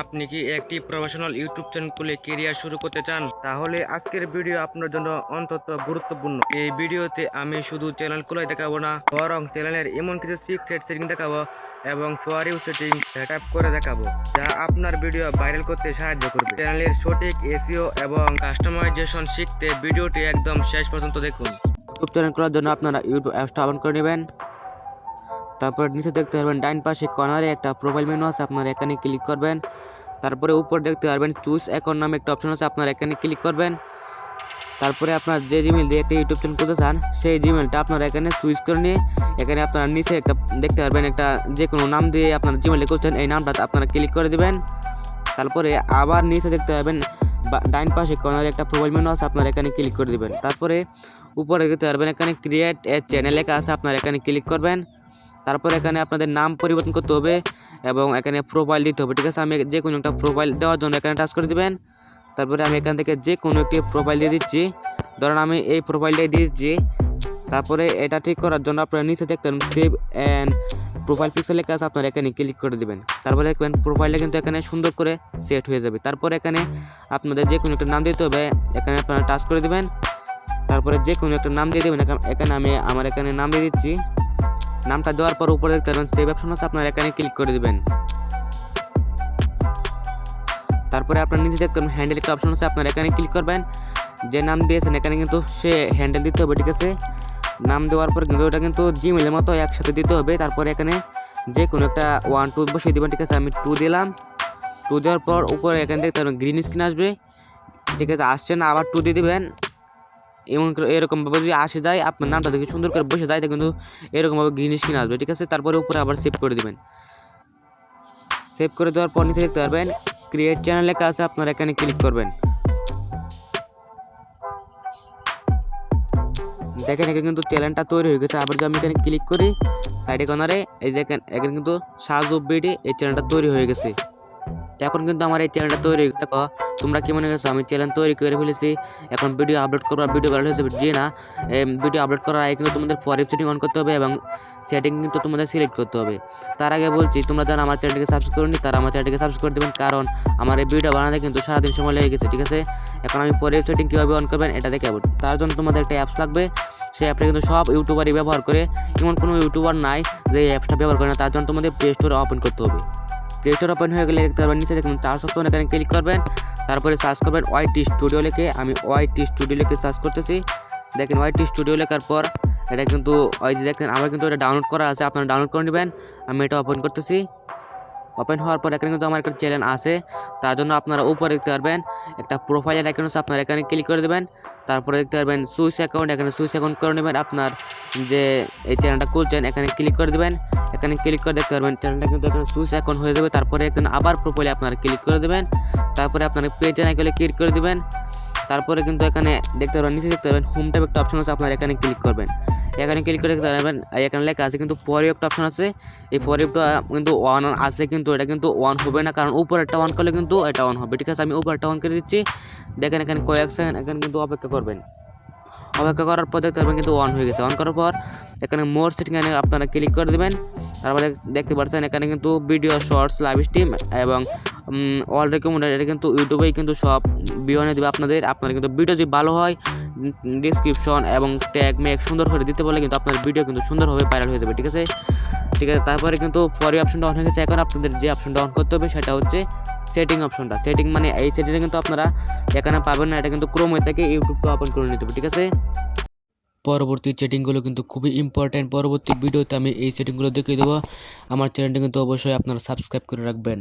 আপনি কি একটি প্রফেশনাল ইউটিউব চ্যানেল খুলে কেরিয়ার শুরু করতে চান? তাহলে আজকের ভিডিও আপনার জন্য অন্তত গুরুত্বপূর্ণ। এই ভিডিওতে আমি শুধু চ্যানেল খোলাই দেখাবো না, বরং চ্যানেলের এমন কিছু সিক্রেট সেটিং দেখাবো এবং for you setting set up করে দেখাবো, যা আপনার ভিডিও ভাইরাল করতে সাহায্য করবে। চ্যানেলের সঠিক এসিও এবং কাস্টমাইজেশন শিখতে ভিডিওটি একদম শেষ পর্যন্ত দেখুন। ইউটিউব চ্যানেল খোলার জন্য আপনারা ইউটিউব অ্যাপসটা অন করে নেবেন। তারপর নিচে দেখতে পারবেন ডাইন পাশে কর্নারে একটা প্রোফাইল মেনু আছে, আপনারা এখানে ক্লিক করবেন। তারপরে উপর দেখতে পারবেন চুজ অ্যাকাউন্ট নামে একটা অপশন আছে, আপনারা এখানে ক্লিক করবেন। তারপরে আপনার যে জিমেল দিয়ে একটা ইউটিউব চ্যানেল করতে চান, সেই জিমেলটা আপনারা এখানে চুজ করে নিয়ে, এখানে আপনারা নিচে একটা দেখতে পারবেন একটা যে কোনো নাম দিয়ে আপনারা জিমেল করছেন এই নামটা আপনারা ক্লিক করে দেবেন। তারপরে আবার নিচে দেখতে পাবেন বা- ডাইন পাশে কর্নারে একটা প্রোফাইল মেনু আছে, আপনারা এখানে ক্লিক করে দিবেন। তারপরে উপরে দেখতে পারবেন এখানে ক্রিয়েট এ চ্যানেল লেখা আছে, আপনারা এখানে ক্লিক করবেন। তারপর এখানে আপনাদের নাম পরিবর্তন করতে হবে এবং এখানে প্রোফাইল দিতে হবে, ঠিক আছে? আমি যে কোনো একটা প্রোফাইল দেওয়ার জন্য এখানে টাচ করে দিবেন। তারপরে আমি এখান থেকে যে কোনো একটি প্রোফাইল দিয়ে দিচ্ছি। ধরুন আমি এই প্রোফাইলটাই দিয়ে দিচ্ছি। তারপরে এটা ঠিক করার জন্য আপনারা নিচে দেখতেন সেভ অ্যান্ড প্রোফাইল পিক্সেল লেখা আছে আপনারা এখানে ক্লিক করে দিবেন। তারপরে দেখবেন প্রোফাইলটা কিন্তু এখানে সুন্দর করে সেট হয়ে যাবে। তারপরে এখানে আপনাদের যে কোনো একটা নাম দিতে হবে, এখানে আপনারা টাচ করে দেবেন। তারপরে যে কোনো একটা নাম দিয়ে দেবেন এখানে আমি আমার এখানে নাম দিয়ে দিচ্ছি। নামটা দেওয়ার পর উপরে দেখতে পারবেন সেভ অপশন আছে, আপনারা এখানে ক্লিক করে দিবেন। তারপরে আপনার নিচে দেখতে পাবেন হ্যান্ডেল একটা অপশন আছে, আপনারা এখানে ক্লিক করবেন। যে নাম দিয়েছেন, এখানে কিন্তু সে হ্যান্ডেল দিতে হবে, ঠিক আছে? নাম দেওয়ার পর কিন্তু ওটা কিন্তু জিমেলের মতো একসাথে দিতে হবে। তারপরে এখানে যে কোনো একটা ওয়ান টু বসিয়ে দেবেন, ঠিক আছে? আমি টু দিলাম। টু দেওয়ার পর উপরে এখানে দেখতে পাবেন গ্রিন স্ক্রিন আসবে। ঠিক আছে, আসছে না, আবার টু দিয়ে দিবেন। করে এরকমভাবে যদি আসে যায়, আপনার নামটা দেখে সুন্দর করে বসে যায়, তা কিন্তু এরকমভাবে গ্রিন স্ক্রিন আসবে, ঠিক আছে? তারপরে উপরে আবার সেভ করে দিবেন। সেভ করে দেওয়ার পর নিচে দেখতে পারবেন ক্রিয়েট চ্যানেল লেখা আছে, আপনারা এখানে ক্লিক করবেন। দেখেন, এখানে কিন্তু চ্যানেলটা তৈরি হয়ে গেছে। আবার যদি আমি এখানে ক্লিক করি সাইডে কর্নারে এই যে এখানে কিন্তু সাজু বিডি এই চ্যানেলটা তৈরি হয়ে গেছে। এখন কিন্তু আমার এই চ্যানেলটা তৈরি হয়ে দেখো তোমরা কি মনে করছ? আমি চ্যানেল তৈরি করে ফেলেছি। এখন ভিডিও আপলোড করবার ভিডিও ভালো হয়েছে যে না। ভিডিও আপলোড করার আগে কিন্তু তোমাদের পরে সেটিং অন করতে হবে এবং সেটিং কিন্তু তোমাদের সিলেক্ট করতে হবে। তার আগে বলছি, তোমরা যারা আমার চ্যানেলটিকে সাবস্ক্রাইব করনি, তারা আমার চ্যানেলটিকে সাবস্ক্রাইব করে দেবেন। কারণ আমার এই ভিডিও বানাতে কিন্তু সারাদিন সময় লেগে গেছে, ঠিক আছে? এখন আমি পরে সেটিং কীভাবে অন করবেন, এটা দেখে তার জন্য তোমাদের একটা অ্যাপস লাগবে। সেই অ্যাপটা কিন্তু সব ইউটিউবারই ব্যবহার করে। এমন কোনো ইউটিউবার নাই যে এই অ্যাপসটা ব্যবহার করে না। তার জন্য তোমাদের প্লে স্টোরে ওপেন করতে হবে। প্লে স্টোর ওপেন হয়ে গেলে দেখতে পারবেন, নিচে দেখুন চার সপ্তাহ এখানে ক্লিক করবেন। তারপরে সার্চ করবেন ওয়াইটি স্টুডিও লিখে, আমি ওয়াইটি স্টুডিও লিখে সার্চ করতেছি। দেখেন ওয়াইটি স্টুডিও লেখার পর এটা কিন্তু, ওই যে দেখেন, আমার কিন্তু এটা ডাউনলোড করা আছে, আপনারা ডাউনলোড করে নেবেন। আমি এটা ওপেন করতেছি। ওপেন হওয়ার পর এখানে কিন্তু আমার একটা চ্যানেল আছে। তার জন্য আপনারা উপরে দেখতে পারবেন, একটা প্রোফাইলের অ্যাকাউন্ট আছে আপনারা এখানে ক্লিক করে দেবেন। তারপরে দেখতে পারবেন সুইচ অ্যাকাউন্ট এখানে সুইচ অ্যাকাউন্ট করে নেবেন আপনার যে এই চ্যানেলটা খুলছেন, এখানে ক্লিক করে দেবেন। এখানে ক্লিক করে দেখতে পারবেন চ্যানেলটা কিন্তু এখানে সুইচ অ্যাকাউন্ট হয়ে যাবে। তারপরে এখানে আবার প্রোফাইলে আপনারা ক্লিক করে দেবেন। তারপরে আপনারা পেজ আইকনে ক্লিক করে দেবেন। তারপরে কিন্তু এখানে দেখতে পারবেন, নিচে দেখতে পারবেন হোম ট্যাব একটা অপশন আছে, আপনারা এখানে ক্লিক করবেন। এখানে ক্লিক করে দেখতে পারবেন এখানে লেখা আছে কিন্তু পরে একটা অপশন আছে। এই পরেরটা কিন্তু ওয়ান আছে কিন্তু, এটা কিন্তু ওয়ান হবে না, কারণ উপরেরটা অন করলে কিন্তু এটা অন হবে। ঠিক আছে, আমি উপরেরটা অন করে দিচ্ছি। দেখেন এখানে কয়েক সেকেন্ড এখানে কিন্তু অপেক্ষা করবেন। অপেক্ষা করার পর দেখতে পারবেন কিন্তু অন হয়ে গেছে। অন করার পর এখানে মোর সেটিং এ আপনারা ক্লিক করে দেবেন। তারপরে দেখতে পাচ্ছেন এখানে কিন্তু ভিডিও শর্টস লাইভ স্ট্রিম এবং অল রেকমেন্ডেড এটা কিন্তু ইউটিউবেই কিন্তু সব বিওনে দেবে আপনাদের। আপনার কিন্তু ভিডিও যদি ভালো হয় ডিসক্রিপশন এবং ট্যাগ মেক সুন্দর করে দিতে বলে কিন্তু আপনার ভিডিও কিন্তু সুন্দরভাবে ভাইরাল হয়ে যাবে, ঠিক আছে? ঠিক আছে, তারপরে কিন্তু পরে অপশনটা অন হয়ে গেছে। এখন আপনাদের যে অপশনটা অন করতে হবে সেটা হচ্ছে সেটিং অপশনটা সেটিং মানে এই সেটিংটা কিন্তু আপনারা এখানে পাবেন না, এটা কিন্তু ক্রোমে থাকে ইউটিউবটা ওপেন করে নিতে হবে, ঠিক আছে? পরবর্তী সেটিংগুলো কিন্তু খুবই ইম্পর্ট্যান্ট পরবর্তী ভিডিওতে আমি এই সেটিংগুলো দেখিয়ে দেবো। আমার চ্যানেলটা কিন্তু অবশ্যই আপনারা সাবস্ক্রাইব করে রাখবেন।